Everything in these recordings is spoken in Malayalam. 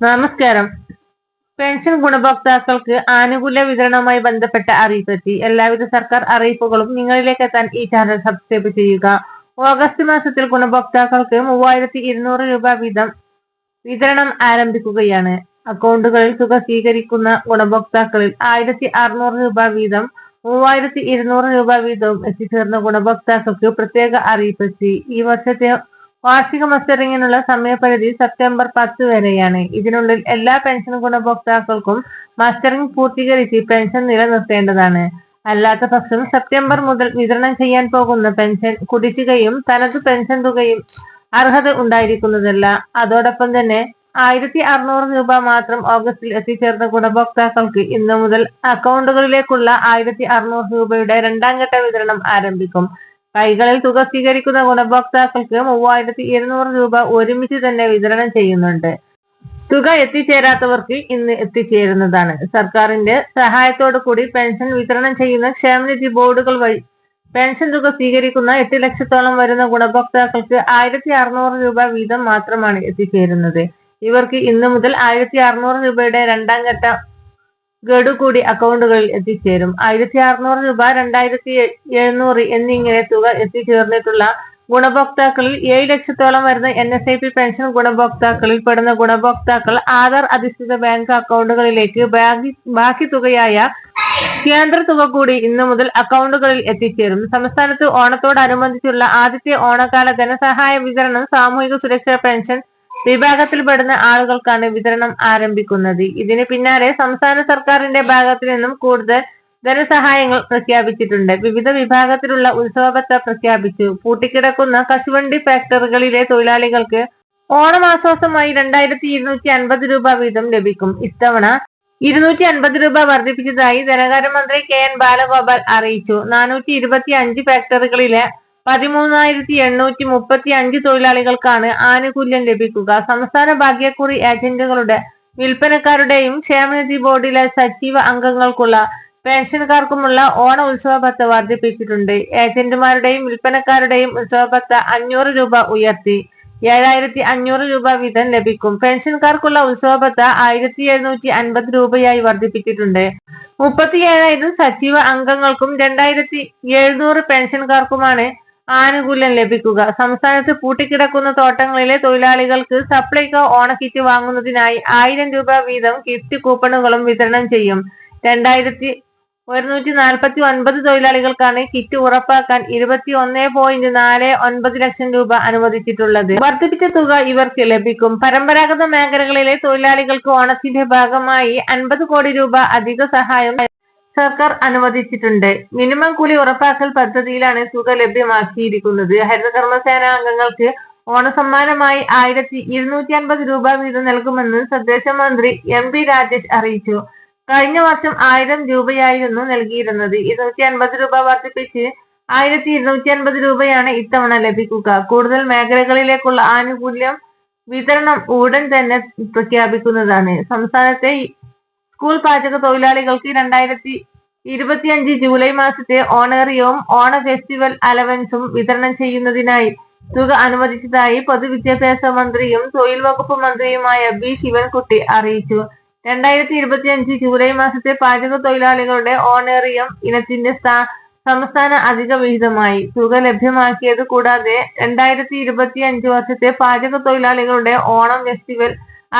നമസ്കാരം. പെൻഷൻ ഗുണഭോക്താക്കൾക്ക് ആനുകൂല്യ വിതരണവുമായി ബന്ധപ്പെട്ട അറിയിപ്പെത്തി എല്ലാവിധ സർക്കാർ അറിയിപ്പുകളും നിങ്ങളിലേക്ക് എത്താൻ ഈ ചാനൽ സബ്സ്ക്രൈബ് ചെയ്യുക. ഓഗസ്റ്റ് മാസത്തിൽ ഗുണഭോക്താക്കൾക്ക് മൂവായിരത്തി ഇരുന്നൂറ് രൂപ വീതം വിതരണം ആരംഭിക്കുകയാണ്. അക്കൗണ്ടുകളിൽ തുക സ്വീകരിക്കുന്ന ഗുണഭോക്താക്കളിൽ ആയിരത്തി അറുന്നൂറ് രൂപ വീതം മൂവായിരത്തി ഇരുന്നൂറ് രൂപ വീതവും എത്തിച്ചേർന്ന ഗുണഭോക്താക്കൾക്ക് പ്രത്യേക അറിയിപ്പെത്തി ഈ വർഷത്തെ വാർഷിക മസ്റ്ററിങ്ങിനുള്ള സമയപരിധി സെപ്റ്റംബർ പത്ത് വരെയാണ്. ഇതിനുള്ളിൽ എല്ലാ പെൻഷൻ ഗുണഭോക്താക്കൾക്കും മസ്റ്ററിംഗ് പൂർത്തീകരിച്ച് പെൻഷൻ നിലനിർത്തേണ്ടതാണ്. അല്ലാത്ത പക്ഷം സെപ്റ്റംബർ മുതൽ വിതരണം ചെയ്യാൻ പോകുന്ന പെൻഷൻ കുടിശ്ശികയും തനത് പെൻഷൻ തുകയും അർഹത ഉണ്ടായിരിക്കുന്നതല്ല. അതോടൊപ്പം തന്നെ ആയിരത്തി അറുന്നൂറ് രൂപ മാത്രം ഓഗസ്റ്റിൽ എത്തിച്ചേർന്ന ഗുണഭോക്താക്കൾക്ക് ഇന്നു മുതൽ അക്കൗണ്ടുകളിലേക്കുള്ള ആയിരത്തി അറുന്നൂറ് രൂപയുടെ രണ്ടാം ഘട്ട വിതരണം ആരംഭിക്കും. കൈകളിൽ തുക സ്വീകരിക്കുന്ന ഗുണഭോക്താക്കൾക്ക് മൂവായിരത്തി ഇരുന്നൂറ് രൂപ ഒരുമിച്ച് തന്നെ വിതരണം ചെയ്യുന്നുണ്ട്. തുക എത്തിച്ചേരാത്തവർക്ക് ഇന്ന് എത്തിച്ചേരുന്നതാണ്. സർക്കാരിന്റെ സഹായത്തോടു കൂടി പെൻഷൻ വിതരണം ചെയ്യുന്ന ക്ഷേമനിധി ബോർഡുകൾ വഴി പെൻഷൻ തുക സ്വീകരിക്കുന്ന എട്ട് ലക്ഷത്തോളം വരുന്ന ഗുണഭോക്താക്കൾക്ക് ആയിരത്തി അറുന്നൂറ് രൂപ വീതം മാത്രമാണ് എത്തിച്ചേരുന്നത്. ഇവർക്ക് ഇന്നു മുതൽ ആയിരത്തി അറുന്നൂറ് രൂപയുടെ രണ്ടാം ഘട്ട ഗഡു കൂടി അക്കൗണ്ടുകളിൽ എത്തിച്ചേരും. ആയിരത്തി അറുന്നൂറ് രൂപ രണ്ടായിരത്തി എഴുന്നൂറ് എന്നിങ്ങനെ തുക എത്തിച്ചേർന്നിട്ടുള്ള ഗുണഭോക്താക്കളിൽ ഏഴ് ലക്ഷത്തോളം വരുന്ന N S I P pension ഗുണഭോക്താക്കളിൽ പെടുന്ന ഗുണഭോക്താക്കൾ ആധാർ അധിഷ്ഠിത ബാങ്ക് അക്കൗണ്ടുകളിലേക്ക് ബാക്കി ബാക്കി തുകയായ കേന്ദ്ര തുക കൂടി ഇന്നു മുതൽ അക്കൗണ്ടുകളിൽ എത്തിച്ചേരും. സംസ്ഥാനത്ത് ഓണത്തോടനുബന്ധിച്ചുള്ള ആദ്യത്തെ ഓണക്കാല ധനസഹായ വിതരണം സാമൂഹിക സുരക്ഷാ പെൻഷൻ വിഭാഗത്തിൽപ്പെടുന്ന ആളുകൾക്കാണ് വിതരണം ആരംഭിക്കുന്നത്. ഇതിന് പിന്നാലെ സംസ്ഥാന സർക്കാരിന്റെ ഭാഗത്തു നിന്നും കൂടുതൽ ധനസഹായങ്ങൾ പ്രഖ്യാപിച്ചിട്ടുണ്ട്. വിവിധ വിഭാഗത്തിലുള്ള ഉത്സവബത്ത പ്രഖ്യാപിച്ചു. പൂട്ടിക്കിടക്കുന്ന കശുവണ്ടി ഫാക്ടറികളിലെ തൊഴിലാളികൾക്ക് ഓണമാശ്വാസമായി രണ്ടായിരത്തി ഇരുന്നൂറ്റി അൻപത് രൂപ വീതം ലഭിക്കും. ഇത്തവണ ഇരുന്നൂറ്റി അൻപത് രൂപ വർദ്ധിപ്പിച്ചതായി ധനകാര്യമന്ത്രി കെ എൻ ബാലഗോപാൽ അറിയിച്ചു. നാനൂറ്റി ഇരുപത്തി അഞ്ച് ഫാക്ടറികളിലെ പതിമൂന്നായിരത്തി എണ്ണൂറ്റി മുപ്പത്തി അഞ്ച് തൊഴിലാളികൾക്കാണ് ആനുകൂല്യം ലഭിക്കുക. സംസ്ഥാന ഭാഗ്യക്കുറി ഏജന്റുകളുടെ വിൽപ്പനക്കാരുടെയും ക്ഷേമനിധി ബോർഡിലെ സജീവ അംഗങ്ങൾക്കുള്ള പെൻഷൻകാർക്കുമുള്ള ഓണ ഉത്സവ പത്ത് വർദ്ധിപ്പിച്ചിട്ടുണ്ട്. ഏജന്റുമാരുടെയും വിൽപ്പനക്കാരുടെയും ഉത്സവ പത്ത് അഞ്ഞൂറ് രൂപ ഉയർത്തി. ഏഴായിരത്തി അഞ്ഞൂറ് രൂപ വീതം ലഭിക്കും. പെൻഷൻകാർക്കുള്ള ഉത്സവ പത്ത് ആയിരത്തി എഴുന്നൂറ്റി അൻപത് രൂപയായി വർദ്ധിപ്പിച്ചിട്ടുണ്ട്. മുപ്പത്തി ഏഴായിരം സജീവ അംഗങ്ങൾക്കും രണ്ടായിരത്തി എഴുന്നൂറ് പെൻഷൻകാർക്കുമാണ് ആനുകൂല്യം ലഭിക്കുക. സംസ്ഥാനത്ത് പൂട്ടിക്കിടക്കുന്ന തോട്ടങ്ങളിലെ തൊഴിലാളികൾക്ക് സപ്ലൈകോ ഓണക്കിറ്റ് വാങ്ങുന്നതിനായി ആയിരം രൂപ വീതം ഗിഫ്റ്റ് കൂപ്പണുകളും വിതരണം ചെയ്യും. രണ്ടായിരത്തി ഒരുന്നൂറ്റി നാൽപ്പത്തി ഒൻപത് തൊഴിലാളികൾക്കാണ് കിറ്റ് ഉറപ്പാക്കാൻ ഇരുപത്തി ഒന്ന് പോയിന്റ് നാല് ഒൻപത് ലക്ഷം രൂപ അനുവദിച്ചിട്ടുള്ളത്. വർദ്ധിപ്പിച്ച തുക ഇവർക്ക് ലഭിക്കും. പരമ്പരാഗത മേഖലകളിലെ തൊഴിലാളികൾക്ക് ഓണത്തിന്റെ ഭാഗമായി അൻപത് കോടി രൂപ അധിക സഹായം സർക്കാർ അനുവദിച്ചിട്ടുണ്ട്. മിനിമം കൂലി ഉറപ്പാക്കൽ പദ്ധതിയിലാണ് തുക ലഭ്യമാക്കിയിരിക്കുന്നത്. ഹരിതകർമ്മസേന അംഗങ്ങൾക്ക് ഓണസമ്മാനമായി ആയിരത്തി ഇരുന്നൂറ്റി അൻപത് രൂപ വീതം നൽകുമെന്ന് തദ്ദേശ മന്ത്രി എം പി രാജേഷ് അറിയിച്ചു. കഴിഞ്ഞ വർഷം ആയിരം രൂപയായിരുന്നു നൽകിയിരുന്നത്. ഇരുന്നൂറ്റി അൻപത് രൂപ വർദ്ധിപ്പിച്ച് ആയിരത്തി ഇരുന്നൂറ്റി അൻപത് രൂപയാണ് ഇത്തവണ ലഭിക്കുക. കൂടുതൽ മേഖലകളിലേക്കുള്ള ആനുകൂല്യം വിതരണം ഉടൻ തന്നെ പ്രഖ്യാപിക്കുന്നതാണ്. സംസ്ഥാനത്തെ സ്കൂൾ പാചക തൊഴിലാളികൾക്ക് രണ്ടായിരത്തി ഇരുപത്തിയഞ്ച് ജൂലൈ മാസത്തെ ഓണേറിയവും ഓണ ഫെസ്റ്റിവൽ അലവൻസും വിതരണം ചെയ്യുന്നതിനായി തുക അനുവദിച്ചതായി പൊതുവിദ്യാഭ്യാസ മന്ത്രിയും തൊഴിൽ വകുപ്പ് മന്ത്രിയുമായ ബി ശിവൻകുട്ടി അറിയിച്ചു. രണ്ടായിരത്തി ഇരുപത്തിയഞ്ച് ജൂലൈ മാസത്തെ പാചക തൊഴിലാളികളുടെ ഓണേറിയം ഇനത്തിന്റെ സംസ്ഥാന അധിക വിഹിതമായി. തുക ലഭ്യമാക്കിയത് കൂടാതെ രണ്ടായിരത്തി ഇരുപത്തി അഞ്ച് വർഷത്തെ പാചക തൊഴിലാളികളുടെ ഓണം ഫെസ്റ്റിവൽ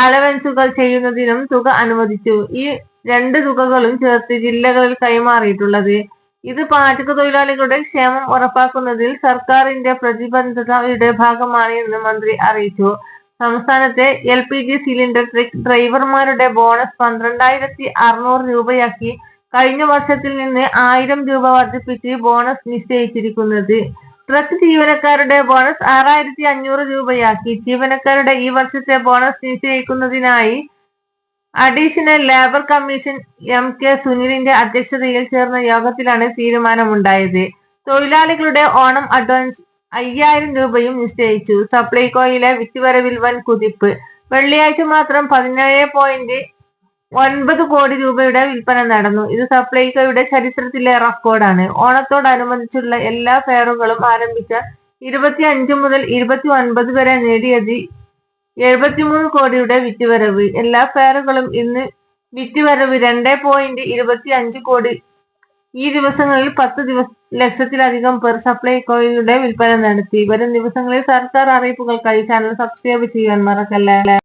അലവൻസുകൾ ചെയ്യുന്നതിനും തുക അനുവദിച്ചു. ഈ രണ്ട് തുകകളും ചേർത്ത് ജില്ലകളിൽ കൈമാറിയിട്ടുള്ളത്. ഇത് പാചക തൊഴിലാളികളുടെ ക്ഷേമം ഉറപ്പാക്കുന്നതിൽ സർക്കാരിന്റെ പ്രതിബദ്ധതയുടെ ഭാഗമാണ് എന്ന് മന്ത്രി അറിയിച്ചു. സംസ്ഥാനത്തെ എൽ പി ജി സിലിണ്ടർ ഡ്രൈവർമാരുടെ ബോണസ് പന്ത്രണ്ടായിരത്തി അറുന്നൂറ് രൂപയാക്കി കഴിഞ്ഞ വർഷത്തിൽ നിന്ന് ആയിരം രൂപ വർദ്ധിപ്പിച്ച് ബോണസ് നിശ്ചയിച്ചിരിക്കുന്നത്. ട്രക്ക് ജീവനക്കാരുടെ ബോണസ് ആറായിരത്തി അഞ്ഞൂറ് രൂപയാക്കി. ജീവനക്കാരുടെ ഈ വർഷത്തെ bonus നിശ്ചയിക്കുന്നതിനായി additional labour commission M K സുനിലിന്റെ അധ്യക്ഷതയിൽ ചേർന്ന യോഗത്തിലാണ് തീരുമാനമുണ്ടായത്. തൊഴിലാളികളുടെ ഓണം അഡ്വാൻസ് അയ്യായിരം രൂപയും നിശ്ചയിച്ചു. സപ്ലൈകോയിലെ വിറ്റുവരവിൽ വൻ കുതിപ്പ്. വെള്ളിയാഴ്ച മാത്രം പതിനേഴ് പോയിന്റ് ഒൻപത് കോടി രൂപയുടെ വിൽപ്പന നടന്നു. ഇത് സപ്ലൈകോയുടെ ചരിത്രത്തിലെ റെക്കോർഡാണ്. ഓണത്തോടനുബന്ധിച്ചുള്ള എല്ലാ ഫെയറുകളും ആരംഭിച്ച ഇരുപത്തി അഞ്ച് മുതൽ ഇരുപത്തി ഒൻപത് വരെ നേടിയത് എഴുപത്തിമൂന്ന് കോടിയുടെ വിറ്റുവരവ്. എല്ലാ ഫെയറുകളും ഇന്ന് വിറ്റുവരവ് രണ്ട് പോയിന്റ് ഇരുപത്തി അഞ്ച് കോടി. ഈ ദിവസങ്ങളിൽ പത്ത് ദിവസ ലക്ഷത്തിലധികം പേർ സപ്ലൈകോയിലൂടെ വിൽപ്പന നടത്തി. വരും ദിവസങ്ങളിൽ സർക്കാർ അറിയിപ്പുകൾക്കായി ചാനൽ സബ്സ്ക്രൈബ് ചെയ്യാൻ മറക്കല്ലേ?